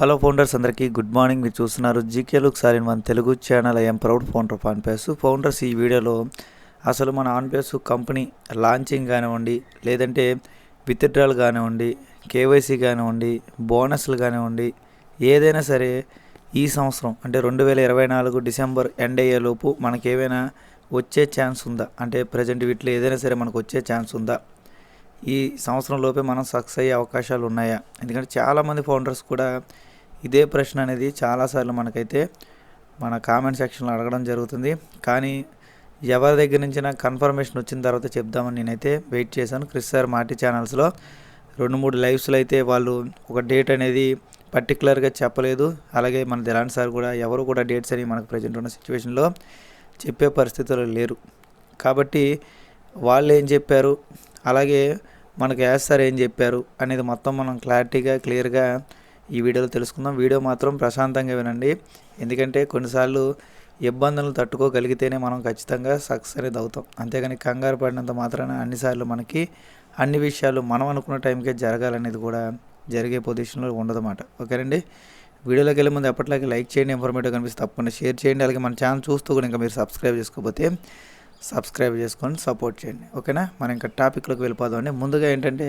Hello founders అందరికీ good morning. మీరు చూస్తున్నారు జీకే లుక్ సార్ మన Telugu channel I'm proud founder of ఆన్పేస్ founders ఈ వీడియోలో అసలు మన ఆన్పేస్ కంపెనీ లాంచింగ్ కానివ్వండి లేదంటే విత్డ్రాల్ కానివ్వండి కేవైసీ కానివ్వండి బోనస్లు కానివ్వండి ఏదైనా సరే ఈ సంవత్సరం అంటే రెండు వేల ఇరవై నాలుగు డిసెంబర్ ఎండ్ అయ్యేలోపు మనకేమైనా వచ్చే ఛాన్స్ ఉందా? అంటే ప్రజెంట్ వీటిలో ఏదైనా సరే మనకు వచ్చే ఛాన్స్ ఉందా? ఈ సంవత్సరం లోపే మనం సక్సెస్ అయ్యే అవకాశాలు ఉన్నాయా? ఎందుకంటే చాలామంది ఫౌండర్స్ కూడా ఇదే ప్రశ్న అనేది చాలాసార్లు మనకైతే మన కామెంట్ సెక్షన్లో అడగడం జరుగుతుంది. కానీ ఎవరి దగ్గర నుంచి నాకు కన్ఫర్మేషన్ వచ్చిన తర్వాత చెప్దామని నేనైతే వెయిట్ చేశాను. క్రిస్ సార్ మాటి ఛానల్స్లో రెండు మూడు లైవ్స్లో అయితే వాళ్ళు ఒక డేట్ అనేది పర్టికులర్గా చెప్పలేదు. అలాగే మన దిలాన్ సార్ కూడా ఎవరు కూడా డేట్స్ అని మనకు ప్రజెంట్ ఉన్న సిచ్యువేషన్లో చెప్పే పరిస్థితులు లేరు. కాబట్టి వాళ్ళు ఏం చెప్పారు? అలాగే మనకు యాస్ సార్ ఏం చెప్పారు? అనేది మొత్తం మనం క్లారిటీగా క్లియర్గా ఈ వీడియోలో తెలుసుకుందాం. వీడియో మాత్రం ప్రశాంతంగా వినండి. ఎందుకంటే కొన్నిసార్లు ఇబ్బందులను తట్టుకోగలిగితేనే మనం ఖచ్చితంగా సక్సెస్ అనేది అవుతాం. అంతేగాని కంగారు పడినంత మాత్రాన అన్నిసార్లు మనకి అన్ని విషయాలు మనం అనుకున్న టైంకే జరగాలనేది కూడా జరిగే పొజిషన్లో ఉండదన్నమాట. ఓకేనండి? వీడియోలోకి వెళ్ళే ముందు ఎప్పటిలాగే లైక్ చేయండి. ఇన్ఫర్మేటివ్ కనిపిస్తే తప్పకుండా షేర్ చేయండి. అలాగే మన ఛానల్ చూస్తూ కూడా ఇంకా మీరు సబ్స్క్రైబ్ చేసుకోకపోతే సబ్స్క్రైబ్ చేసుకొని సపోర్ట్ చేయండి. ఓకేనా? మనం ఇంకా టాపిక్లోకి వెళ్ళిపోదాం అండి ముందుగా ఏంటంటే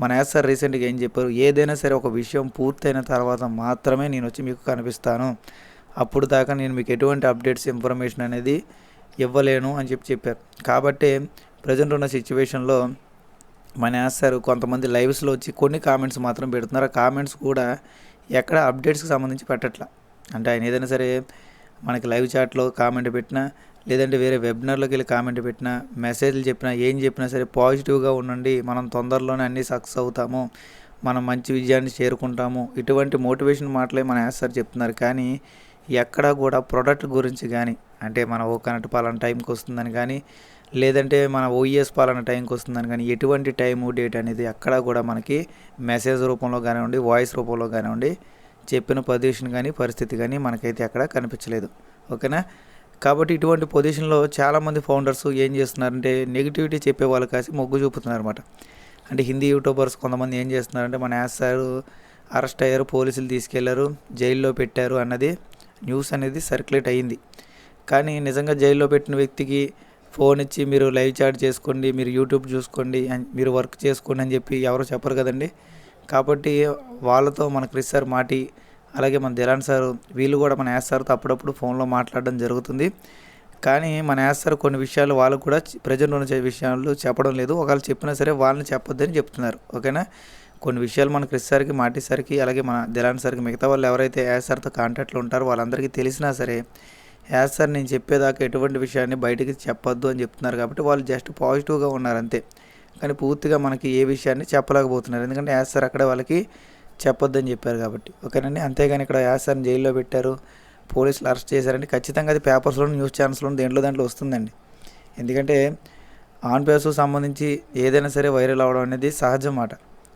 మన యాస్ సార్ రీసెంట్గా ఏం చెప్పారు? ఏదైనా సరే ఒక విషయం పూర్తయిన తర్వాత మాత్రమే నేను వచ్చి మీకు కనిపిస్తాను. అప్పుడు దాకా నేను మీకు ఎటువంటి అప్డేట్స్ ఇన్ఫర్మేషన్ అనేది ఇవ్వలేను అని చెప్పి చెప్పారు. కాబట్టి ప్రజెంట్ ఉన్న సిచ్యువేషన్లో మన యాస్ సార్ కొంతమంది లైవ్స్లో వచ్చి కొన్ని కామెంట్స్ మాత్రం పెడుతున్నారు. ఆ కామెంట్స్ కూడా ఎక్కడ అప్డేట్స్కి సంబంధించి పెట్టట్లా. అంటే ఆయన ఏదైనా సరే మనకి లైవ్ చాట్లో కామెంట్ పెట్టినా లేదంటే వేరే వెబినార్లోకి వెళ్ళి కామెంట్ పెట్టినా మెసేజ్లు చెప్పినా ఏం చెప్పినా సరే పాజిటివ్గా ఉండండి. మనం తొందరలోనే అన్నీ సక్సెస్ అవుతాము. మనం మంచి విజయాన్ని చేరుకుంటాము. ఇటువంటి మోటివేషన్ మాటలే మన యాస్ సార్ చెప్తున్నారు. కానీ ఎక్కడా కూడా ప్రొడక్ట్ గురించి కానీ అంటే మన ఓ కనెక్ట్ పాలన టైంకి వస్తుందని కానీ లేదంటే మన ఓఈఎస్ పాలన టైంకి వస్తుందని కానీ ఎటువంటి టైము డేట్ అనేది ఎక్కడా కూడా మనకి మెసేజ్ రూపంలో కానివ్వండి వాయిస్ రూపంలో కానివ్వండి చెప్పిన పొజిషన్ కానీ పరిస్థితి కానీ మనకైతే ఎక్కడ కనిపించలేదు. ఓకేనా? కాబట్టి ఇటువంటి పొజిషన్లో చాలామంది ఫౌండర్స్ ఏం చేస్తున్నారంటే నెగిటివిటీ చెప్పే వాళ్ళు కాసి మొగ్గు చూపుతున్నారు అనమాట అంటే హిందీ యూట్యూబర్స్ కొంతమంది ఏం చేస్తున్నారంటే మన యాస్ సార్ అరెస్ట్ అయ్యారు పోలీసులు తీసుకెళ్ళారు జైల్లో పెట్టారు అన్నది న్యూస్ అనేది సర్క్యులేట్ అయ్యింది. కానీ నిజంగా జైల్లో పెట్టిన వ్యక్తికి ఫోన్ ఇచ్చి మీరు లైవ్ చాట్ చేసుకోండి మీరు యూట్యూబ్ చూసుకోండి మీరు వర్క్ చేసుకోండి అని చెప్పి ఎవరు చెప్పరు కదండి. కాబట్టి వాళ్ళతో మన క్రిస్ సార్ మాటి అలాగే మన దిలాన్ సార్ వీళ్ళు కూడా మన యాస్ సార్తో అప్పుడప్పుడు ఫోన్లో మాట్లాడడం జరుగుతుంది. కానీ మన యాస్ సార్ కొన్ని విషయాలు వాళ్ళు కూడా ప్రజెంట్ ఉన్న విషయాలు చెప్పడం లేదు. ఒకవేళ చెప్పినా సరే వాళ్ళని చెప్పొద్దని చెప్తున్నారు. ఓకేనా? కొన్ని విషయాలు మన క్రిస్ సార్కి మాటి సార్కి అలాగే మన దిలాన్ సార్కి మిగతా వాళ్ళు ఎవరైతే యాస్ సార్తో కాంటాక్ట్లో ఉంటారో వాళ్ళందరికీ తెలిసినా సరే యాస్ సార్ నేను చెప్పేదాకా ఎటువంటి విషయాన్ని బయటికి చెప్పొద్దు అని చెప్తున్నారు కాబట్టి వాళ్ళు జస్ట్ పాజిటివ్గా ఉన్నారు అంతే. కానీ పూర్తిగా మనకి ఏ విషయాన్ని చెప్పలేకపోతున్నారు. ఎందుకంటే యాస్ సార్ అక్కడ వాళ్ళకి చెప్పొద్దని చెప్పారు కాబట్టి. ఓకేనండి? అంతేగాని ఇక్కడ యాసర్ని జైల్లో పెట్టారు. పోలీసులు అరెస్ట్ చేశారంటే ఖచ్చితంగా అది పేపర్స్లో న్యూస్ ఛానల్స్లో దేంట్లో దాంట్లో వస్తుందండి. ఎందుకంటే ఆన్ పేస్ సంబంధించి ఏదైనా సరే వైరల్ అవడం అనేది సహజం మాట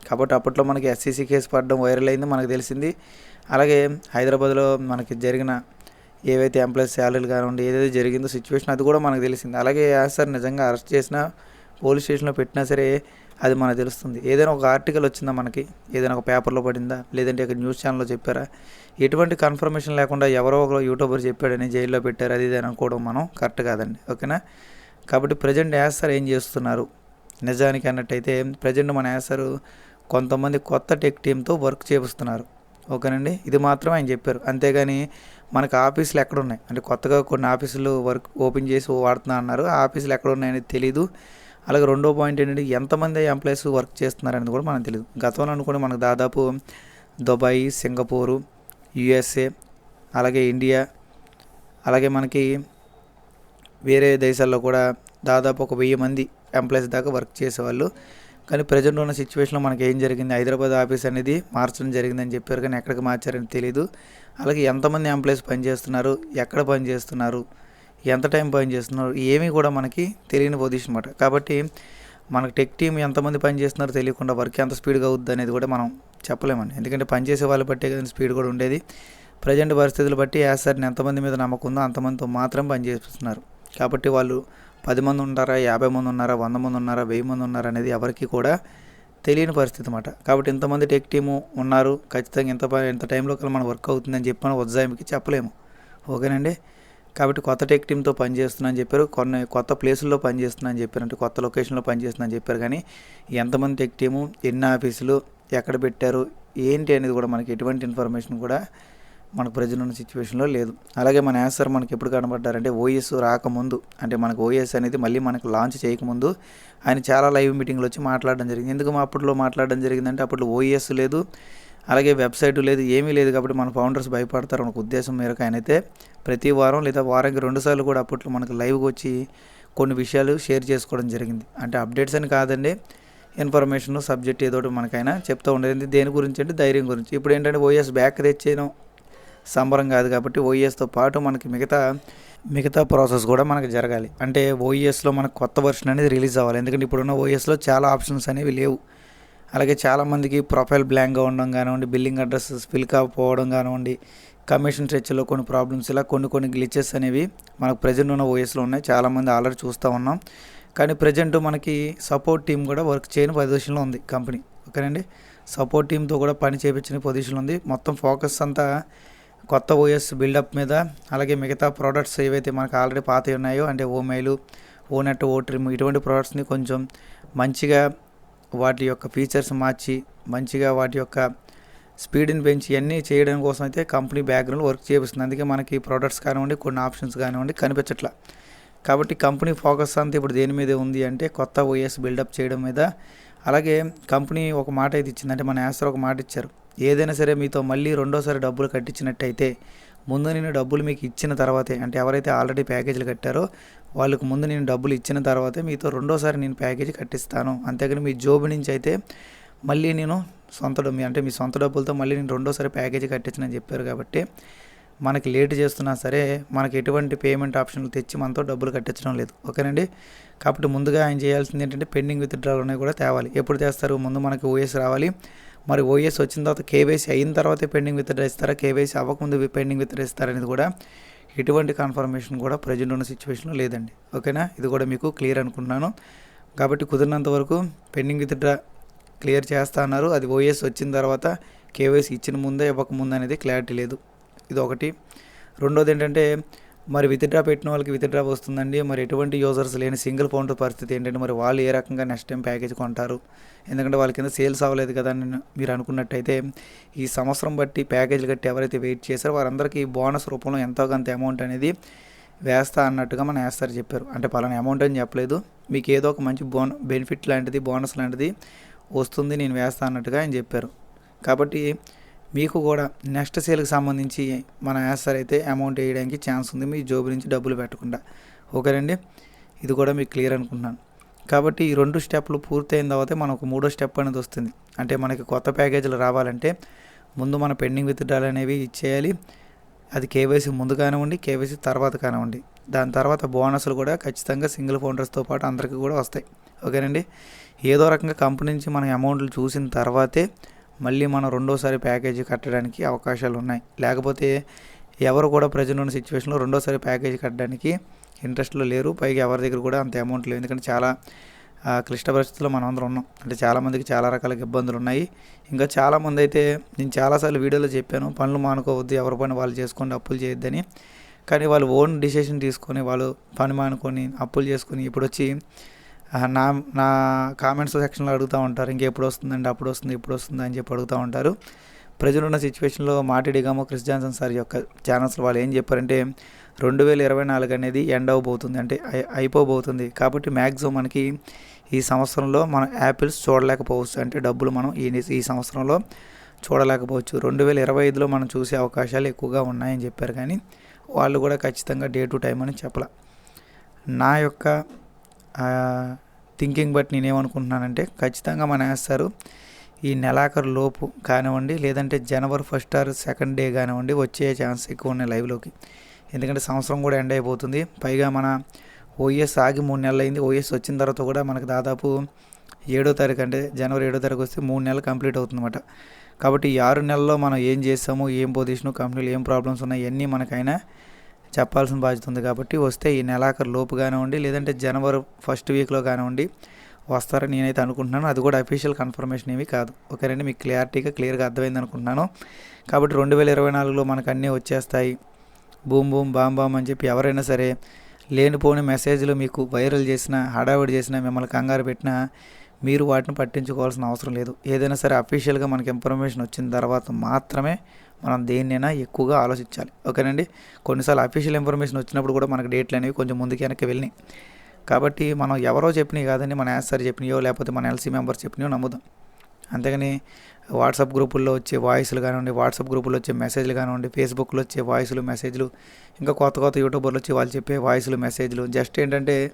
కాబట్టి అప్పట్లో మనకి ఎస్సీసీ కేసు పడడం వైరల్ అయింది మనకు తెలిసింది. అలాగే హైదరాబాద్లో మనకి జరిగిన ఏవైతే ఎంప్లాయీస్ శాలరీలు కానివ్వండి ఏదైతే జరిగిందో సిచ్యువేషన్ అది కూడా మనకు తెలిసింది. అలాగే యాస్ సార్ నిజంగా అరెస్ట్ చేసినా పోలీస్ స్టేషన్లో పెట్టినా సరే అది మనకు తెలుస్తుంది. ఏదైనా ఒక ఆర్టికల్ వచ్చిందా మనకి? ఏదైనా ఒక పేపర్లో పడిందా? లేదంటే ఒక న్యూస్ ఛానల్లో చెప్పారా? ఎటువంటి కన్ఫర్మేషన్ లేకుండా ఎవరో ఒక యూట్యూబర్ చెప్పాడని జైల్లో పెట్టారు. అది ఇది అనుకోవడం మనం కరెక్ట్ కాదండి. ఓకేనా? కాబట్టి ప్రజెంట్ యాసర్ ఏం చేస్తున్నారు? నిజానికి అన్నట్టయితే ప్రజెంట్ మన యాసర్ కొంతమంది కొత్త టెక్ టీంతో వర్క్ చేపిస్తున్నారు. ఓకేనండి? ఇది మాత్రం ఆయన చెప్పారు. అంతేగాని మనకు ఆఫీసులు ఎక్కడ ఉన్నాయి అంటే కొత్తగా కొన్ని ఆఫీసులు వర్క్ ఓపెన్ చేసి వాడుతున్నా అన్నారు. ఆ ఆఫీసులు ఎక్కడ ఉన్నాయని తెలియదు అలాగే రెండో పాయింట్ ఏంటంటే ఎంతమంది ఎంప్లాయీస్ వర్క్ చేస్తున్నారనేది కూడా మనకు తెలియదు గతంలో అనుకోండి మనకు దాదాపు దుబాయ్ సింగపూరు యుఎస్ఏ అలాగే ఇండియా అలాగే మనకి వేరే దేశాల్లో కూడా దాదాపు ఒక వెయ్యి మంది ఎంప్లాయీస్ దాకా వర్క్ చేసేవాళ్ళు. కానీ ప్రజెంట్ ఉన్న సిచ్యువేషన్లో మనకి ఏం జరిగింది? హైదరాబాద్ ఆఫీస్ అనేది మార్చడం జరిగిందని చెప్పారు కానీ ఎక్కడికి మార్చారని తెలియదు అలాగే ఎంతమంది ఎంప్లాయీస్ పనిచేస్తున్నారు? ఎక్కడ పనిచేస్తున్నారు? ఎంత టైం పని చేస్తున్నారు ఏమీ కూడా మనకి తెలియని పొజిషన్ అనమాట కాబట్టి మనకు టెక్ టీం ఎంతమంది పని చేస్తున్నారో తెలియకుండా వర్క్ ఎంత స్పీడ్గా అవుద్ది అనేది కూడా మనం చెప్పలేమండి. ఎందుకంటే పనిచేసే వాళ్ళు బట్టే కానీ స్పీడ్ కూడా ఉండేది. ప్రజెంట్ పరిస్థితులు బట్టి యాసర్ని ఎంతమంది మీద నమ్మకం ఉందో అంతమందితో మాత్రం పనిచేస్తున్నారు కాబట్టి వాళ్ళు పది మంది ఉన్నారా యాభై మంది ఉన్నారా వంద మంది ఉన్నారా వెయ్యి మంది ఉన్నారా అనేది ఎవరికి కూడా తెలియని పరిస్థితి అనమాట కాబట్టి ఇంతమంది టెక్ టీము ఉన్నారు ఖచ్చితంగా ఇంత ప- ఇంత టైంలో కల్లా మన వర్క్ అవుతుందని చెప్పి మనం ఉజ్జాయింపుకి చెప్పలేము. ఓకేనండి? కాబట్టి కొత్త టెక్ టీమ్తో పనిచేస్తున్నా అని చెప్పారు. కొన్ని కొత్త ప్లేసుల్లో పనిచేస్తున్నా అని చెప్పారు. అంటే కొత్త లొకేషన్లో పనిచేస్తున్నా అని చెప్పారు. కానీ ఎంతమంది టెక్ టీము ఎన్ని ఆఫీసులు ఎక్కడ పెట్టారు ఏంటి అనేది కూడా మనకి ఎటువంటి ఇన్ఫర్మేషన్ కూడా మనకు ప్రజలు ఉన్న సిచ్యువేషన్లో లేదు. అలాగే మన యాన్సర్ మనకి ఎప్పుడు కనబడ్డారంటే ఓఎస్ రాకముందు అంటే మనకు ఓఎస్ అనేది మళ్ళీ మనకు లాంచ్ చేయకముందు ఆయన చాలా లైవ్ మీటింగ్లు వచ్చి మాట్లాడడం జరిగింది. ఎందుకు మా అప్పట్లో మాట్లాడడం జరిగిందంటే అప్పట్లో ఓఎస్ లేదు. అలాగే వెబ్సైట్ లేదు ఏమీ లేదు కాబట్టి మన ఫౌండర్స్ భయపడతారు. అనే ఉద్దేశం మేరకు ఆయనైతే అయితే ప్రతి వారం లేదా వారానికి రెండుసార్లు కూడా అప్పట్లో మనకు లైవ్గా వచ్చి కొన్ని విషయాలు షేర్ చేసుకోవడం జరిగింది. అంటే అప్డేట్స్ అని కాదండి ఇన్ఫర్మేషన్ సబ్జెక్ట్ ఏదో మనకైనా చెప్తూ ఉండేది. దేని గురించి అంటే ధైర్యం గురించి. ఇప్పుడు ఏంటంటే ఓఎస్ బ్యాక్ తెచ్చేయడం సంబరం కాదు కాబట్టి ఓఎస్తో పాటు మనకి మిగతా మిగతా ప్రాసెస్ కూడా మనకి జరగాలి. అంటే ఓఎస్లో మనకు కొత్త వర్షన్ అనేది రిలీజ్ అవ్వాలి. ఎందుకంటే ఇప్పుడున్న ఓఎస్లో చాలా ఆప్షన్స్ అనేవి లేవు. అలాగే చాలామందికి ప్రొఫైల్ బ్లాంక్గా ఉండడం కానివ్వండి బిల్లింగ్ అడ్రస్ ఫిల్ కాకపోవడం కానివ్వండి కమిషన్ స్ట్రెచ్లో కొన్ని ప్రాబ్లమ్స్ ఇలా కొన్ని కొన్ని గ్లిచెస్ అనేవి మనకు ప్రజెంట్ ఉన్న ఓఎస్లో ఉన్నాయి. చాలామంది ఆల్రెడీ చూస్తూ ఉన్నాం. కానీ ప్రజెంట్ మనకి సపోర్ట్ టీం కూడా వర్క్ చేయని పొజిషన్లో ఉంది కంపెనీ. ఓకేనండి? సపోర్ట్ టీంతో కూడా పని చేయించిన పొజిషన్లో ఉంది. మొత్తం ఫోకస్ అంతా కొత్త ఓఎస్ బిల్డప్ మీద అలాగే మిగతా ప్రోడక్ట్స్ ఏవైతే మనకు ఆల్రెడీ పాత ఉన్నాయో అంటే ఓ మెయిల్ ఓ నెట్ ఓ ట్రిమ్ ఇటువంటి ప్రోడక్ట్స్ని కొంచెం మంచిగా వాటి యొక్క ఫీచర్స్ మార్చి మంచిగా వాటి యొక్క స్పీడ్ని పెంచి అన్నీ చేయడం కోసం అయితే కంపెనీ బ్యాక్గ్రౌండ్ వర్క్ చేపిస్తుంది. అందుకే మనకి ప్రోడక్ట్స్ కానివ్వండి కొన్ని ఆప్షన్స్ కానివ్వండి కనిపించట్లా. కాబట్టి కంపెనీ ఫోకస్ అంతా ఇప్పుడు దేని మీద ఉంది అంటే కొత్త ఓఎస్ బిల్డప్ చేయడం మీద. అలాగే కంపెనీ ఒక మాట అయితే ఇచ్చింది అంటే మన యాసర్ ఒక మాట ఇచ్చారు. ఏదైనా సరే మీతో మళ్ళీ రెండోసారి డబ్బులు కట్టించినట్టయితే ముందు నేను డబ్బులు మీకు ఇచ్చిన తర్వాతే అంటే ఎవరైతే ఆల్రెడీ ప్యాకేజీలు కట్టారో వాళ్ళకు ముందు నేను డబ్బులు ఇచ్చిన తర్వాతే మీతో రెండోసారి నేను ప్యాకేజీ కట్టిస్తాను. అంతేగాని మీ జోబు నుంచి అయితే మళ్ళీ నేను సొంత డబ్బు అంటే మీ సొంత డబ్బులతో మళ్ళీ నేను రెండోసారి ప్యాకేజీ కట్టించనని చెప్పారు కాబట్టి మనకి లేట్ చేస్తున్నా సరే మనకి ఎటువంటి పేమెంట్ ఆప్షన్లు తెచ్చి మనతో డబ్బులు కట్టించడం లేదు. ఓకేనండి? కాబట్టి ముందుగా ఆయన చేయాల్సింది ఏంటంటే పెండింగ్ విత్డ్రాలు అనేవి కూడా తేవాలి. ఎప్పుడు తెస్తారు? ముందు మనకి ఓఎస్ రావాలి. మరి ఓఎస్ వచ్చిన తర్వాత కేవైసీ అయిన తర్వాతే పెండింగ్ విత్డ్రా ఇస్తారా? కేవైసీ అవ్వకముందు పెండింగ్ విత్డ్రా ఇస్తారనేది కూడా ఎటువంటి కన్ఫర్మేషన్ కూడా ప్రజెంట్ ఉన్న సిచ్యువేషన్లో లేదండి. ఓకేనా? ఇది కూడా మీకు క్లియర్ అనుకుంటున్నాను. కాబట్టి కుదిరినంత వరకు పెండింగ్ విత్డ్రా క్లియర్ చేస్తా అన్నారు. అది ఓఎస్ వచ్చిన తర్వాత కేవైసీ ఇచ్చిన ముందే ఇవ్వక ముందు అనేది క్లారిటీ లేదు. ఇది ఒకటి. రెండోది ఏంటంటే మరి విత్డ్రా పెట్టిన వాళ్ళకి విత్డ్రా వస్తుందండి. మరి ఎటువంటి యూజర్స్ లేని సింగిల్ ఫౌండర్ పరిస్థితి ఏంటంటే మరి వాళ్ళు ఏ రకంగా నెక్స్ట్ టైం ప్యాకేజ్ కొంటారు? ఎందుకంటే వాళ్ళ కింద సేల్స్ అవ్వలేదు కదా అని మీరు అనుకున్నట్టయితే ఈ సంవత్సరం బట్టి ప్యాకేజీలు కట్టి ఎవరైతే వెయిట్ చేశారో వారందరికీ బోనస్ రూపంలో ఎంతో కొంత అమౌంట్ అనేది వేస్తా అన్నట్టుగా మన వేస్తారు చెప్పారు. అంటే పలానా అమౌంట్ అని చెప్పలేదు. మీకు ఏదో ఒక మంచి బోన బెనిఫిట్ లాంటిది బోనస్ లాంటిది వస్తుంది నేను వేస్తా అన్నట్టుగా ఆయన చెప్పారు. కాబట్టి మీకు కూడా నెక్స్ట్ సేల్కి సంబంధించి మన యాసర్ అయితే అమౌంట్ వేయడానికి ఛాన్స్ ఉంది. మీ జోబు నుంచి డబ్బులు పెట్టకుండా. ఓకేనండి ఇది కూడా మీకు క్లియర్ అనుకుంటున్నాను. కాబట్టి ఈ రెండు స్టెప్లు పూర్తయిన తర్వాత మనకు మూడో స్టెప్ అనేది వస్తుంది. అంటే మనకి కొత్త ప్యాకేజీలు రావాలంటే ముందు మన పెండింగ్ విత్డ్రాలు అనేవి ఇచ్చేయాలి అది కేవైసీ ముందు కానివ్వండి కేవైసీ తర్వాత కానివ్వండి. దాని తర్వాత బోనస్లు కూడా ఖచ్చితంగా సింగిల్ ఫౌండర్స్తో పాటు అందరికీ కూడా వస్తాయి. ఓకేనండి ఏదో రకంగా కంపెనీ నుంచి మనం అమౌంట్లు చూసిన తర్వాతే మళ్ళీ మనం రెండోసారి ప్యాకేజీ కట్టడానికి అవకాశాలు ఉన్నాయి. లేకపోతే ఎవరు కూడా ప్రజెంట్ ఉన్న సిచ్యువేషన్లో రెండోసారి ప్యాకేజీ కట్టడానికి ఇంట్రెస్ట్లో లేరు. పైగా ఎవరి దగ్గర కూడా అంత అమౌంట్ లేదు ఎందుకంటే చాలా క్లిష్ట పరిస్థితుల్లో మనం అందరం ఉన్నాం. అంటే చాలామందికి చాలా రకాల ఇబ్బందులు ఉన్నాయి. ఇంకా చాలామంది అయితే నేను చాలాసార్లు వీడియోలో చెప్పాను పనులు మానుకోవద్దు ఎవరి పని వాళ్ళు చేసుకోండి అప్పులు చేయొద్దని. కానీ వాళ్ళు ఓన్ డిసిషన్ తీసుకొని వాళ్ళు పని మానుకొని అప్పులు చేసుకొని ఇప్పుడు వచ్చి నా నా కామెంట్స్ సెక్షన్లో అడుగుతూ ఉంటారు. ఇంకెప్పుడు వస్తుందండి అప్పుడు వస్తుంది ఇప్పుడు వస్తుంది అని చెప్పి అడుగుతూ ఉంటారు. ప్రజలు ఉన్న సిచ్యువేషన్లో మాటిడిగామో క్రిస్ జాన్సన్ సార్ యొక్క ఛానల్స్ వాళ్ళు ఏం చెప్పారంటే రెండు వేల ఇరవై నాలుగు అనేది ఎండ్ అవబోతుంది. అంటే అయిపోబోతుంది. కాబట్టి మ్యాక్సిమం మనకి ఈ సంవత్సరంలో మనం యాపిల్స్ చూడలేకపోవచ్చు. అంటే డబ్బులు మనం ఈ ఈ సంవత్సరంలో చూడలేకపోవచ్చు. రెండు వేల ఇరవై ఐదులో మనం చూసే అవకాశాలు ఎక్కువగా ఉన్నాయని చెప్పారు. కానీ వాళ్ళు కూడా ఖచ్చితంగా డే టు టైం అని చెప్పలే. నా యొక్క థింకింగ్ బట్టి నేనేమనుకుంటున్నానంటే ఖచ్చితంగా మన వేస్తారు ఈ నెలాఖరు లోపు కానివ్వండి లేదంటే జనవరి ఫస్ట్ ఆర్ సెకండ్ డే కానివ్వండి వచ్చే ఛాన్స్ ఎక్కువ ఉన్నాయి లైవ్లోకి ఎందుకంటే సంవత్సరం కూడా ఎండ్ అయిపోతుంది. పైగా మన ఓఎస్ ఆగి మూడు నెలలు అయింది. ఓఎస్ వచ్చిన తర్వాత కూడా మనకు దాదాపు ఏడో తారీఖు అంటే జనవరి ఏడో తారీఖు వస్తే మూడు నెలలు కంప్లీట్ అవుతుందన్నమాట. కాబట్టి ఈ ఆరు నెలల్లో మనం ఏం చేస్తాము ఏం పొజిషను కంపెనీలు ఏం ప్రాబ్లమ్స్ ఉన్నాయి ఇవన్నీ మనకైనా చెప్పాల్సిన బాధ్యత ఉంది కాబట్టి వస్తే ఈ నెలాఖరు లోపు కానివ్వండి లేదంటే జనవరి ఫస్ట్ వీక్లో కానివ్వండి వస్తారని నేనైతే అనుకుంటున్నాను. అది కూడా అఫీషియల్ కన్ఫర్మేషన్ ఏమీ కాదు. ఓకేనండి? మీకు క్లారిటీగా క్లియర్గా అర్థమైంది అనుకుంటున్నాను. కాబట్టి రెండు వేల ఇరవై నాలుగులో మనకు అన్నీ వచ్చేస్తాయి. బూమ్ బూమ్ బామ్ బామ్ అని చెప్పి ఎవరైనా సరే లేనిపోని మెసేజ్లు మీకు వైరల్ చేసిన హడావిడి చేసిన మిమ్మల్ని కంగారు పెట్టినా మీరు వాటిని పట్టించుకోవాల్సిన అవసరం లేదు. ఏదైనా సరే అఫీషియల్గా మనకి ఇన్ఫర్మేషన్ వచ్చిన తర్వాత మాత్రమే మనం దేన్నైనా ఎక్కువగా ఆలోచించాలి. ఓకేనండి? కొన్నిసార్లు అఫీషియల్ ఇన్ఫర్మేషన్ వచ్చినప్పుడు కూడా మనకు డేట్లు అనేవి కొంచెం ముందుకు వెనక్కి వెళ్ళినాయి. కాబట్టి మనం ఎవరో చెప్పినవి కాదండి మన యాస్ సార్ చెప్పినాయో లేకపోతే మన ఎల్సీ మెంబర్స్ చెప్పినాయో నమ్ముదాం. అంతేగాని వాట్సాప్ గ్రూపుల్లో వచ్చే వాయిస్లు కానివ్వండి వాట్సాప్ గ్రూపుల్లో వచ్చే మెసేజ్లు కానివ్వండి ఫేస్బుక్లో వచ్చే వాయిస్లు మెసేజ్లు ఇంకా కొత్త కొత్త యూట్యూబర్లు వచ్చి వాళ్ళు చెప్పే వాయిస్లు మెసేజ్లు జస్ట్ ఏంటంటే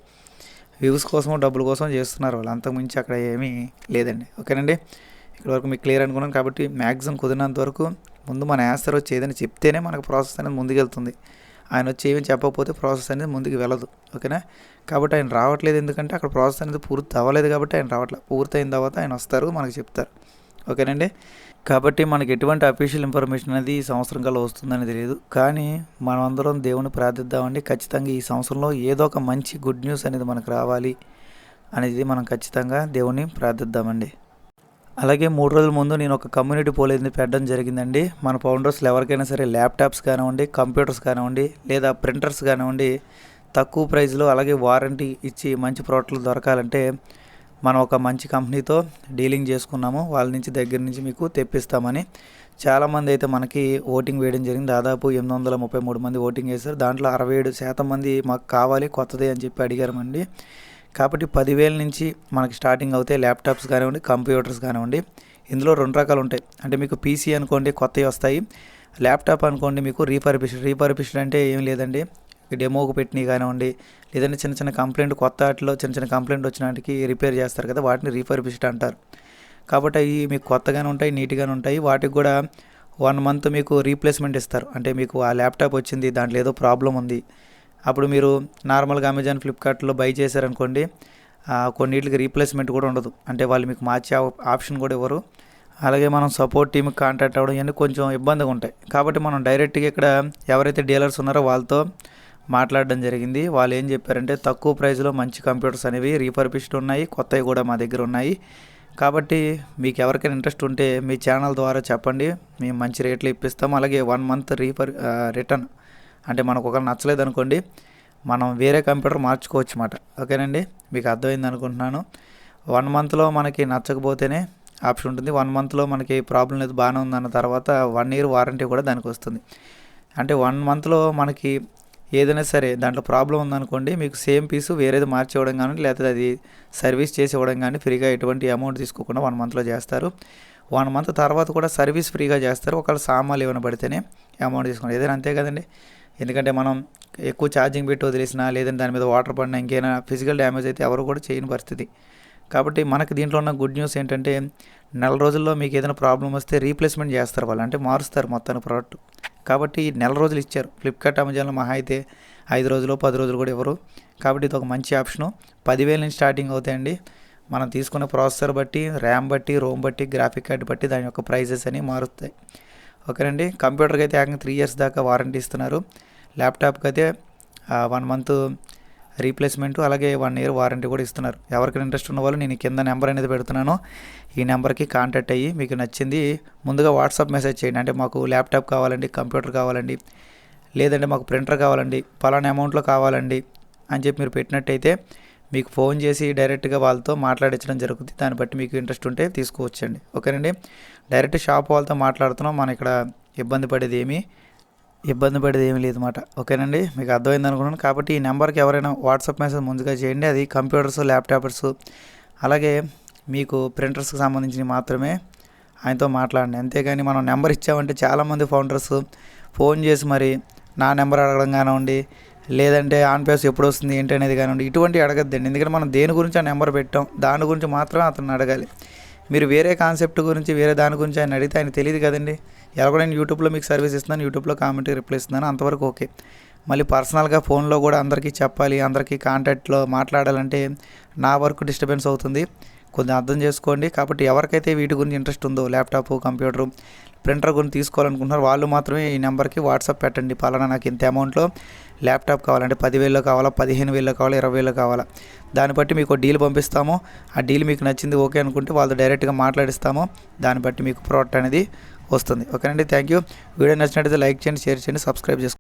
వ్యూస్ కోసం డబ్బుల కోసం చేస్తున్నారు వాళ్ళు. అంతకుమించి అక్కడ ఏమీ లేదండి. ఓకేనండి? ఇక్కడ వరకు మీకు క్లియర్ అనుకున్నాను కాబట్టి మ్యాక్సిమం కుదిరినంత వరకు ముందు మన యాన్సర్ వచ్చి ఏదైనా చెప్తేనే మనకు ప్రాసెస్ అనేది ముందుకెళ్తుంది. ఆయన వచ్చి ఏమీ చెప్పకపోతే ప్రాసెస్ అనేది ముందుకు వెళ్ళదు. ఓకేనా? కాబట్టి ఆయన రావట్లేదు ఎందుకంటే అక్కడ ప్రాసెస్ అనేది పూర్తి అవ్వలేదు కాబట్టి ఆయన రావట్లేదు పూర్తి అయిన తర్వాత ఆయన వస్తారు మనకు చెప్తారు. ఓకేనండి? కాబట్టి మనకి ఎటువంటి అఫీషియల్ ఇన్ఫర్మేషన్ అనేది ఈ సంవత్సరం కల్లా వస్తుందని తెలియదు. కానీ మనం అందరం దేవుని ప్రార్థిద్దామండి. ఖచ్చితంగా ఈ సంవత్సరంలో ఏదో ఒక మంచి గుడ్ న్యూస్ అనేది మనకు రావాలి అనేది మనం ఖచ్చితంగా దేవుని ప్రార్థిద్దామండి. అలాగే మూడు రోజుల ముందు నేను ఒక కమ్యూనిటీ పోల్ అనేది పెట్టడం జరిగిందండి మన ఫౌండర్స్లో ఎవరికైనా సరే ల్యాప్టాప్స్ కానివ్వండి కంప్యూటర్స్ కానివ్వండి లేదా ప్రింటర్స్ కానివ్వండి తక్కువ ప్రైస్లో అలాగే వారంటీ ఇచ్చి మంచి ప్రోడక్ట్లు దొరకాలంటే మనం ఒక మంచి కంపెనీతో డీలింగ్ చేసుకున్నాము. వాళ్ళ నుంచి దగ్గర నుంచి మీకు తెప్పిస్తామని. చాలామంది అయితే మనకి ఓటింగ్ వేయడం జరిగింది. దాదాపు ఎనిమిది వందల ముప్పై మూడు మంది ఓటింగ్ వేశారు. దాంట్లో అరవై ఏడు శాతం మంది మాకు కావాలి కొత్తది అని చెప్పి అడిగారమండి కాబట్టి పదివేల నుంచి మనకి స్టార్టింగ్ అవుతాయి ల్యాప్టాప్స్ కానివ్వండి కంప్యూటర్స్ కానివ్వండి. ఇందులో రెండు రకాలు ఉంటాయి. అంటే మీకు పీసీ అనుకోండి కొత్తవి వస్తాయి. ల్యాప్టాప్ అనుకోండి మీకు రీపర్బిష్డ్ రీపర్పిష్డ్ అంటే ఏం లేదండి. డెమోకు పెట్టినవి కానివ్వండి లేదంటే చిన్న చిన్న కంప్లైంట్ కొత్త వాటిలో చిన్న చిన్న కంప్లైంట్ వచ్చినాటికి రిపేర్ చేస్తారు కదా వాటిని రీపర్బిష్డ్ అంటారు. కాబట్టి అవి మీకు కొత్తగానే ఉంటాయి నీట్గానే ఉంటాయి. వాటికి కూడా వన్ మంత్ మీకు రీప్లేస్మెంట్ ఇస్తారు. అంటే మీకు ఆ ల్యాప్టాప్ వచ్చింది దాంట్లో ఏదో ప్రాబ్లం ఉంది అప్పుడు మీరు నార్మల్గా అమెజాన్ ఫ్లిప్కార్ట్లో బై చేశారనుకోండి కొన్నిటికి రీప్లేస్మెంట్ కూడా ఉండదు. అంటే వాళ్ళు మీకు మార్చే ఆప్షన్ కూడా ఇవ్వరు. అలాగే మనం సపోర్ట్ టీమ్కి కాంటాక్ట్ అవ్వడం ఇవన్నీ కొంచెం ఇబ్బందిగా ఉంటాయి. కాబట్టి మనం డైరెక్ట్గా ఇక్కడ ఎవరైతే డీలర్స్ ఉన్నారో వాళ్ళతో మాట్లాడడం జరిగింది. వాళ్ళు ఏం చెప్పారంటే తక్కువ ప్రైస్లో మంచి కంప్యూటర్స్ అనేవి రీపర్బిష్డ్ ఉన్నాయి కొత్తవి కూడా మా దగ్గర ఉన్నాయి. కాబట్టి మీకు ఎవరికైనా ఇంట్రెస్ట్ ఉంటే మీ ఛానల్ ద్వారా చెప్పండి. మేము మంచి రేట్లు ఇప్పిస్తాం. అలాగే వన్ మంత్ రీఫర్ రిటర్న్ అంటే మనకు ఒకరు నచ్చలేదు అనుకోండి మనం వేరే కంప్యూటర్ మార్చుకోవచ్చు అన్నమాట. ఓకేనండి? మీకు అర్థమైంది అనుకుంటున్నాను. వన్ మంత్లో మనకి నచ్చకపోతేనే ఆప్షన్ ఉంటుంది. వన్ మంత్లో మనకి ప్రాబ్లం లేదు బాగానే ఉందన్న తర్వాత వన్ ఇయర్ వారంటీ కూడా దానికి వస్తుంది. అంటే వన్ మంత్లో మనకి ఏదైనా సరే దాంట్లో ప్రాబ్లం ఉందనుకోండి మీకు సేమ్ పీసు వేరేది మార్చి ఇవ్వడం కానీ లేకపోతే అది సర్వీస్ చేసి ఇవ్వడం కానీ ఫ్రీగా ఎటువంటి అమౌంట్ తీసుకోకుండా వన్ మంత్లో చేస్తారు. వన్ మంత్ తర్వాత కూడా సర్వీస్ ఫ్రీగా చేస్తారు. ఒకవేళ సామాన్లు ఏమైనా పడితేనే అమౌంట్ తీసుకోండి. ఏదైనా అంతే కదండి? ఎందుకంటే మనం ఎక్కువ ఛార్జింగ్ పెట్టి వదిలేసినా లేదంటే దాని మీద వాటర్ పడినా ఇంకేమైనా ఫిజికల్ డ్యామేజ్ అయితే ఎవరు కూడా చేయని పరిస్థితి. కాబట్టి మనకు దీంట్లో ఉన్న గుడ్ న్యూస్ ఏంటంటే నెల రోజుల్లో మీకు ఏదైనా ప్రాబ్లం వస్తే రీప్లేస్మెంట్ చేస్తారు వాళ్ళు అంటే మారుస్తారు మొత్తాన్ని ప్రోడక్ట్. కాబట్టి నెల రోజులు ఇచ్చారు. ఫ్లిప్కార్ట్ అమెజాన్లో మహా అయితే ఐదు రోజులు పది రోజులు కూడా ఇవ్వరు. కాబట్టి ఇది ఒక మంచి ఆప్షను. పదివేల నుంచి స్టార్టింగ్ అవుతాయండి. మనం తీసుకున్న ప్రాసెసర్ బట్టి ర్యామ్ బట్టి రోమ్ బట్టి గ్రాఫిక్ కార్డ్ బట్టి దాని యొక్క ప్రైజెస్ అని మారుతాయి ఓకేనండి. కంప్యూటర్కి అయితే ఏకంగా త్రీ ఇయర్స్ దాకా వారంటీ ఇస్తున్నారు. ల్యాప్టాప్కి అయితే వన్ మంత్ రీప్లేస్మెంట్ అలాగే వన్ ఇయర్ వారంటీ కూడా ఇస్తున్నారు. ఎవరికైనా ఇంట్రెస్ట్ ఉన్న వాళ్ళు నేను కింద నెంబర్ అనేది పెడుతున్నాను. ఈ నెంబర్కి కాంటాక్ట్ అయ్యి మీకు నచ్చింది ముందుగా వాట్సాప్ మెసేజ్ చేయండి. అంటే మాకు ల్యాప్టాప్ కావాలండి కంప్యూటర్ కావాలండి లేదంటే మాకు ప్రింటర్ కావాలండి పలానా అమౌంట్లో కావాలండి అని చెప్పి మీరు పెట్టినట్టయితే మీకు ఫోన్ చేసి డైరెక్ట్గా వాళ్ళతో మాట్లాడించడం జరుగుతుంది. దాన్ని బట్టి మీకు ఇంట్రెస్ట్ ఉంటే తీసుకోవచ్చండి. ఓకేనండి? డైరెక్ట్ షాప్ వాళ్ళతో మాట్లాడుతున్నాం. మనం ఇక్కడ ఇబ్బంది పడేది ఏమీ ఇబ్బంది పడేది ఏమీ లేదు మాట. ఓకేనండి? మీకు అర్థమైంది అనుకున్నాను. కాబట్టి ఈ నెంబర్కి ఎవరైనా వాట్సాప్ మెసేజ్ ముందుగా చేయండి. అది కంప్యూటర్స్ ల్యాప్టాప్స్ అలాగే మీకు ప్రింటర్స్కి సంబంధించినవి మాత్రమే ఆయనతో మాట్లాడండి. అంతేగాని మనం నెంబర్ ఇచ్చామంటే చాలామంది ఫౌండర్స్ ఫోన్ చేసి మరి నా నెంబర్ అడగడం కానివ్వండి లేదంటే ఆన్ పేస్ ఎప్పుడు వస్తుంది ఏంటి అనేది కానివ్వండి ఇటువంటి అడగద్దండి. ఎందుకంటే మనం దేని గురించి ఆ నెంబర్ పెట్టాం దాని గురించి మాత్రం అతను అడగాలి. మీరు వేరే కాన్సెప్ట్ గురించి వేరే దాని గురించి ఆయన అడిగితే ఆయన తెలియదు కదండి. ఎలా కూడా నేను యూట్యూబ్లో మీకు సర్వీస్ ఇస్తున్నాను యూట్యూబ్లో కామెంట్కి రిప్లై ఇస్తున్నాను అంతవరకు ఓకే. మళ్ళీ పర్సనల్గా ఫోన్లో కూడా అందరికీ చెప్పాలి అందరికీ కాంటాక్ట్లో మాట్లాడాలంటే నా వర్క్ డిస్టర్బెన్స్ అవుతుంది. కొంచెం అర్థం చేసుకోండి. కాబట్టి ఎవరికైతే వీటి గురించి ఇంట్రెస్ట్ ఉందో ల్యాప్టాప్ కంప్యూటర్ ప్రింటర్ గురించి తీసుకోవాలనుకుంటున్నారు వాళ్ళు మాత్రమే ఈ నెంబర్కి వాట్సాప్ పెట్టండి. పలానా నాకు ఇంత అమౌంట్లో ల్యాప్టాప్ కావాలంటే పదివేల్లో కావాలా పదిహేను వేల్లో కావాలా ఇరవై వేల్లో కావాలా? దాన్ని బట్టి మీకు డీల్ పంపిస్తాము. ఆ డీల్ మీకు నచ్చింది ఓకే అనుకుంటే వాళ్ళతో డైరెక్ట్గా మాట్లాడిస్తాము. దాన్ని బట్టి మీకు ప్రోడక్ట్ అనేది వస్తుంది. ఓకేనండి? థ్యాంక్ యూ వీడియో నచ్చినట్టయితే లైక్ చేయండి షేర్ చేయండి సబ్స్క్రైబ్ చేసుకోండి.